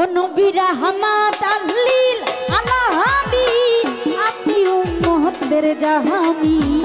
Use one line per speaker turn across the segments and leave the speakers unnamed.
ও নবী রাহমাত আল্লিল আলা হাবি আপনি উম্মতদের জাহামি।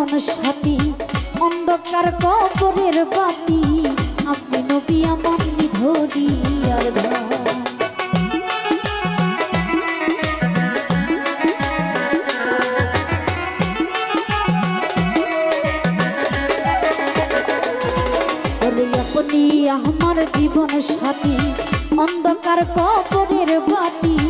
জীবন সাথী, অন্ধকার কবরের বাতি, আপনি নবী, আমার নিধরি আর আমার জীবন সাথী, অন্ধকার কবরের বাতি।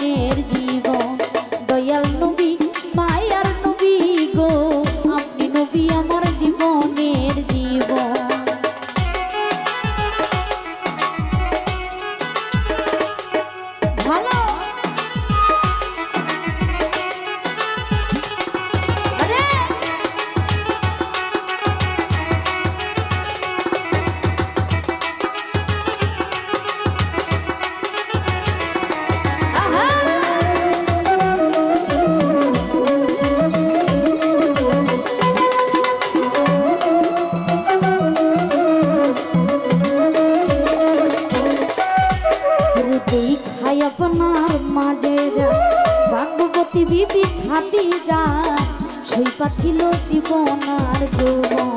ছিল জীবনার যৌবন।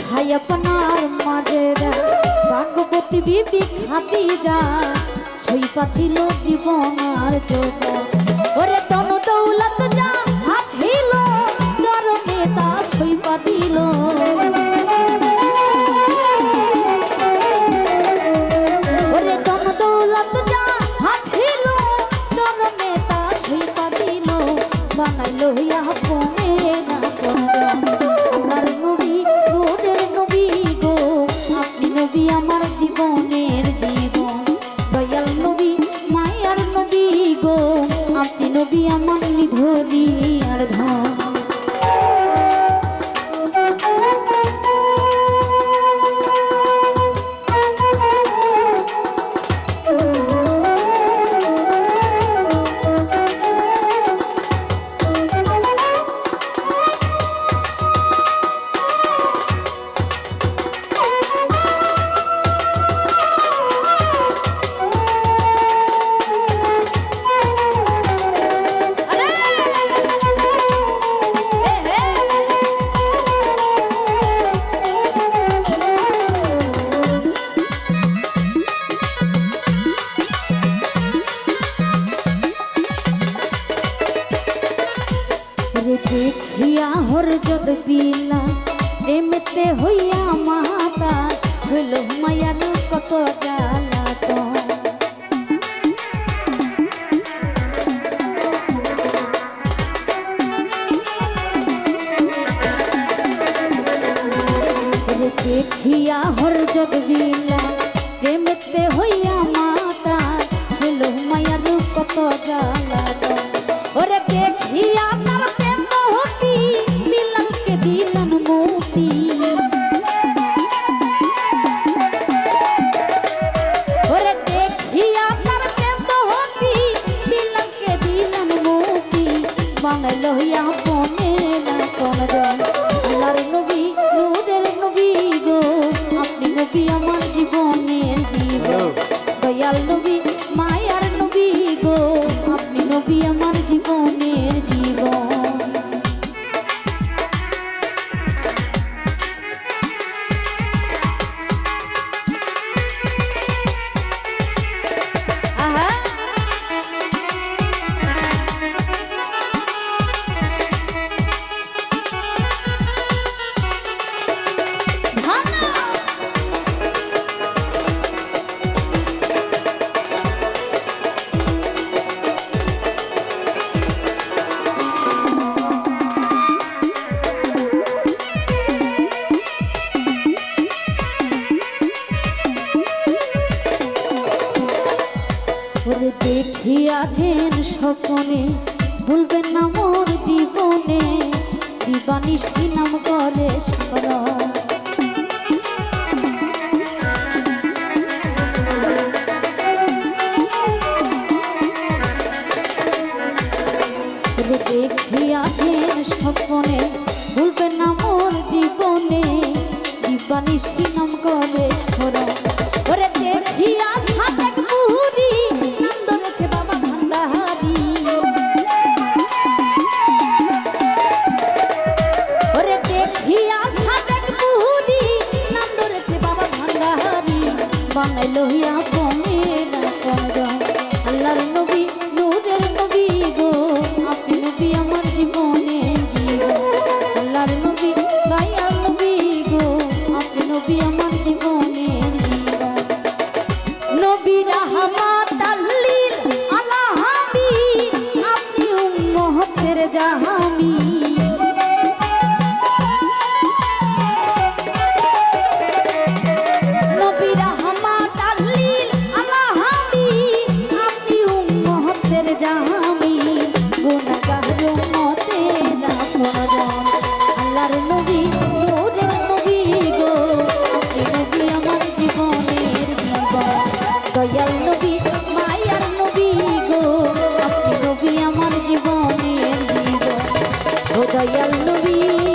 খাই আপনার মাঝেরা রাগপতি বিবি খাতিরা সৈপা ছিল জীবনার যৌবন। ওরে তনু দৌলত যারে দেখিয়া হরজত বিলা প্রেমেতে হইয়া মাতা, হইল মায়ার কত জ্বালা দেখিয়া হরজত বিলা প্রেমেতে হইয়া মাতা, হইল মায়ার কত জ্বালা ওরে দেখিয়া তার দেখিয়াছেন স্বপনে ভুলবেন না মোর জীবনে। দিবানিষ্ঠি নাম করে স্মরণ জাহা दी